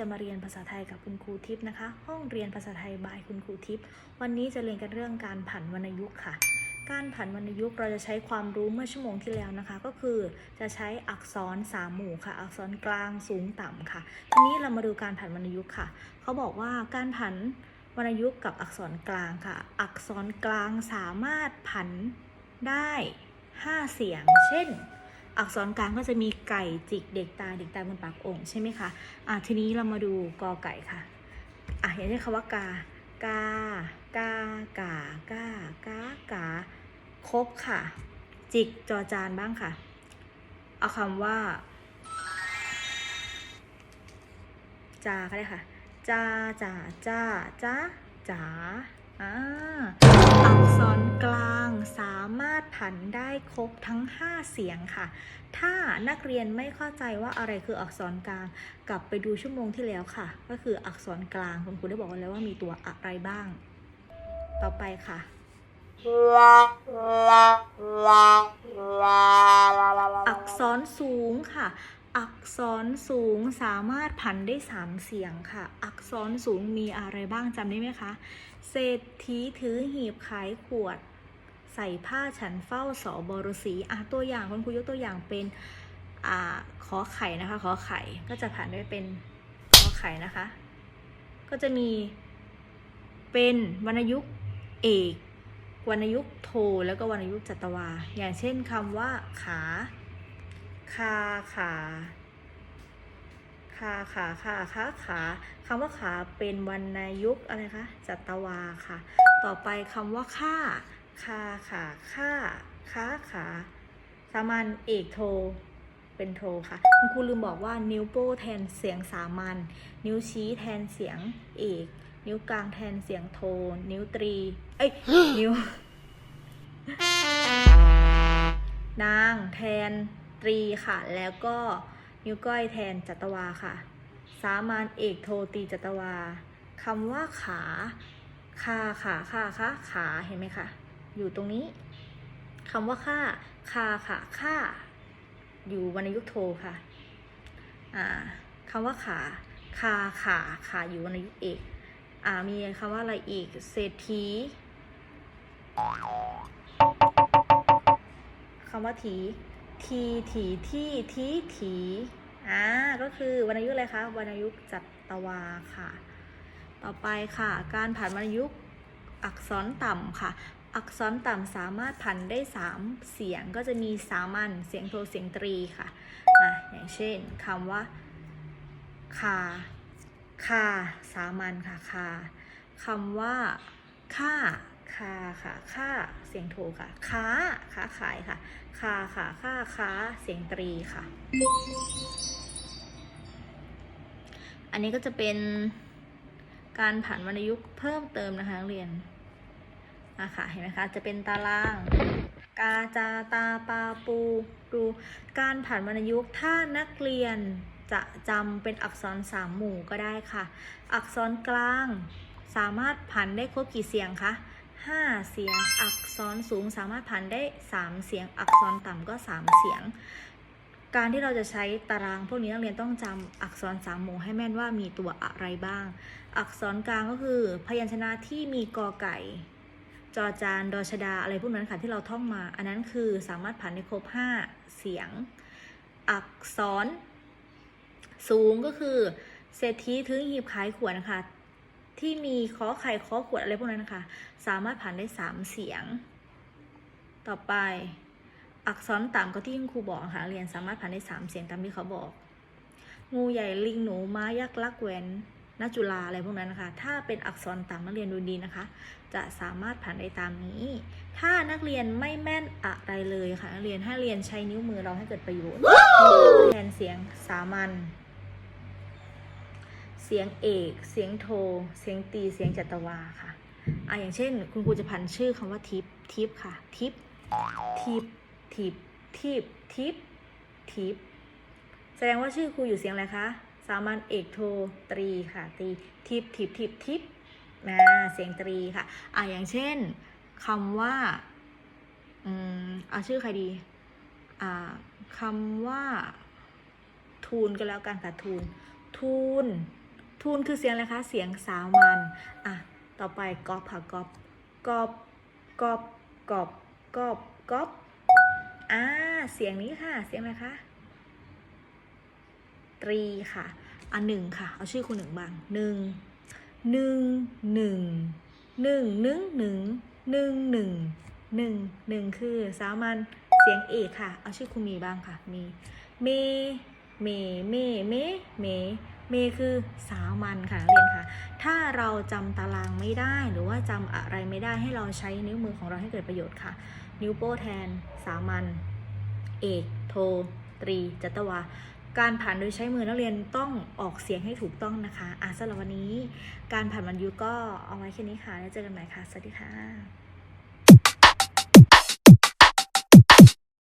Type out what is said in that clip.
จะมาเรียนภาษาไทยกับคุณครูทิพย์นะคะ ห้องเรียนภาษาไทยบายคุณครูทิพย์วันนี้จะเรียนกันเรื่องการผันวรรณยุกต์ค่ะ การผันวรรณยุกต์เราจะใช้ความรู้เมื่อชั่วโมงที่แล้วนะคะ ก็คือจะใช้อักษรสามหมู่ค่ะ อักษรกลางสูงต่ำค่ะ ทีนี้เรามาดูการผันวรรณยุกต์ค่ะ เขาบอกว่าการผันวรรณยุกต์กับอักษรกลางค่ะ อักษรกลางสามารถผันได้ห้าเสียง เช่น อักษรกลางก็จะมีไก่จิกเด็กตายเด็กตายบนปากองค์ใช่ไหมคะอะทีนี้เรามาดูกอไก่ค่ะอะอย่างเช่นคำว่ากากากากากากากาครบค่ะ จิกจอจานบ้างค่ะ เอาคำว่า จาก็ได้ค่ะ จาจ่าจาจ้าจ๋าอ่าอักษรกลางามารถผันได้ครบทั้ง 5 เสียงค่ะ ถ้านักเรียนไม่เข้าใจว่าอะไรคืออักษรกลาง กลับไปดูชั่วโมงที่แล้วค่ะ ก็คืออักษรกลางคุณครูได้บอกไว้แล้วว่ามีตัวอะไรบ้าง ต่อไปค่ะอักษรสูงค่ะอักษรสูงสามารถผันได้3เสียงค่ะ อักษรสูงมีอะไรบ้างจำได้ไหมคะ เศรษฐีถือหีบขายขวด ใส่ผ้าฉันเฝ้าสอบรสีอะตัวอย่างคุณครูยกตัวอย่างเป็นอ่าขอไข่นะคะ ขอไข่ก็จะผันด้วยเป็นขอไข่นะคะ ก็จะมีเป็นวรรณยุกต์เอกวรรณยุกต์โทแล้วก็วรรณยุกต์จัตวา อย่างเช่นคำว่าขาคาขาคาขาขาขาขาคำว่าขาเป็นวรรณยุกต์อะไรคะจัตวาค่ะ ต่อไปคำว่าค่า คาขาค่าค้าขาสามัญเอกโท เป็นโทค่ะ คุณครูลืมบอกว่านิ้วโป้แทนเสียงสามัญนิ้วชี้แทนเสียงเอก นิ้วกลางแทนเสียงโท นิ้วตรี เอ้ย นิ้ว นางแทนตรีค่ะ แล้วก็นิ้วก้อยแทนจัตวาค่ะ สามัญเอกโทตีจัตวาคำว่าขา คาขาค่าคะขา เห็นไหมคะ อยู่ตรงนี้คำว่าค่าคาขาค่า อยู่วรรณยุกโทค่ะอ่าคำว่าขาคาขาขาอยู่วรรณยุกเอกอ่ามีคำว่าอะไรอีกเศรษฐีคำว่าถีทีถีที่ทีถีอ่าก็คือวรรณยุกต์อะไรคะวรรณยุกต์จัตวาค่ะ ต่อไปค่ะ การผันวรรณยุกต์อักษรต่ำค่ะ อักษรต่ำสามารถผันได้ 3 เสียงก็จะมีสามัญเสียงโทเสียงตรีค่ะอะ อย่างเช่นคำว่าคาคาสามัญค่ะคาคำว่าค่าคาค่ะค่าเสียงโทค่ะค้าค้าขายค่ะคาค่ะค่าค้าเสียงตรีค่ะ อันนี้ก็จะเป็นการผันวรรณยุกต์เพิ่มเติมนะคะเรียน อะค่ะเห็นไหมคะจะเป็นตาราง กาจาตาปาปูดูการผันวรรณยุกต์ถ้านักเรียนจะจำเป็นอักษรสามหมู่ก็ได้ค่ะ อักษรกลางสามารถผันได้ครบกี่เสียงคะห้าเสียงอักษรสูงสามารถผันได้สามเสียง อักษรต่ำก็สามเสียง การที่เราจะใช้ตารางพวกนี้นักเรียนต้องจำอักษรสามหมู่ให้แม่นว่ามีตัวอะไรบ้าง อักษรกลางก็คือ พยัญชนะที่มีกอไก่ จอจานดอชดาอะไรพวกนั้นค่ะที่เราท่องมา อันนั้นคือสามารถผ่านได้ครบ 5 เสียง อักษร สูงก็คือเศรษฐีถือหีบขายขวดนะคะที่มีขอไข่ขอขวดอะไรพวกนั้นนะคะสามารถผ่านได้ 3 เสียง ต่อไปอักษรต่ำก็ที่ครูบอกค่ะเรียนสามารถผ่านได้ 3 เสียงตามที่เขาบอก งูใหญ่ลิงหนูม้ายักษ์ลักแหวน นจุลาอะไรพวกนั้นนะคะ ถ้าเป็นอักษรต่ำนักเรียนดูดีนะคะ จะสามารถผ่านได้ตามนี้ ถ้านักเรียนไม่แม่นอะไรเลยค่ะ นักเรียนให้เรียนใช้นิ้วมือเราให้เกิดประโยชน์แทนเสียงสามัญ เสียงเอก เสียงโท เสียงตี เสียงจัตวาค่ะอะอย่างเช่น คุณครูจะพันชื่อคำว่าทิป ทิปค่ะ ทิป ทิป ทิป ทิป ทิป ทิป แสดงว่าชื่อครูอยู่เสียงอะไรคะ สามัญเอกโทตรีค่ะตรีทิปทิปทิปทิปนะเสียงตรีค่ะอะอย่างเช่นคำว่าอืมเอาชื่อใครดีอ่าคำว่า ทูลก็แล้วกันค่ะทูลทูลทูนคือเสียงอะไรคะเสียงสามัญอะต่อไปกอบค่ะกอบกอบกอบกอบกอบกอบอ่าเสียงนี้ค่ะเสียงอะไรคะ ตรีค่ะ อันหนึ่งค่ะ เอาชื่อคุณหนึ่งบ้างหนึ่งหนึ่งหนึ่งหนึ่งหนึ่งหนึ่งหนึ่งหนึ่งหนึ่งหนึ่งคือสามัญเสียงเอกค่ะ เอาชื่อคุณมีบ้างค่ะ มี เม เม เม เม เม เมคือสามัญค่ะนักเรียนค่ะ ถ้าเราจำตารางไม่ได้หรือว่าจำอะไรไม่ได้ให้เราใช้นิ้วมือของเราให้เกิดประโยชน์ค่ะ นิ้วโป้แทน สามัญ เอก โท ตรี จัตวา การผ่านโดยใช้มือนักเรียนต้องออกเสียงให้ถูกต้องนะคะอะสำหรับวันนี้ การผ่านวันยุก็เอาไว้แค่นี้ค่ะ แล้วเจอกันใหม่ค่ะ สวัสดีค่ะ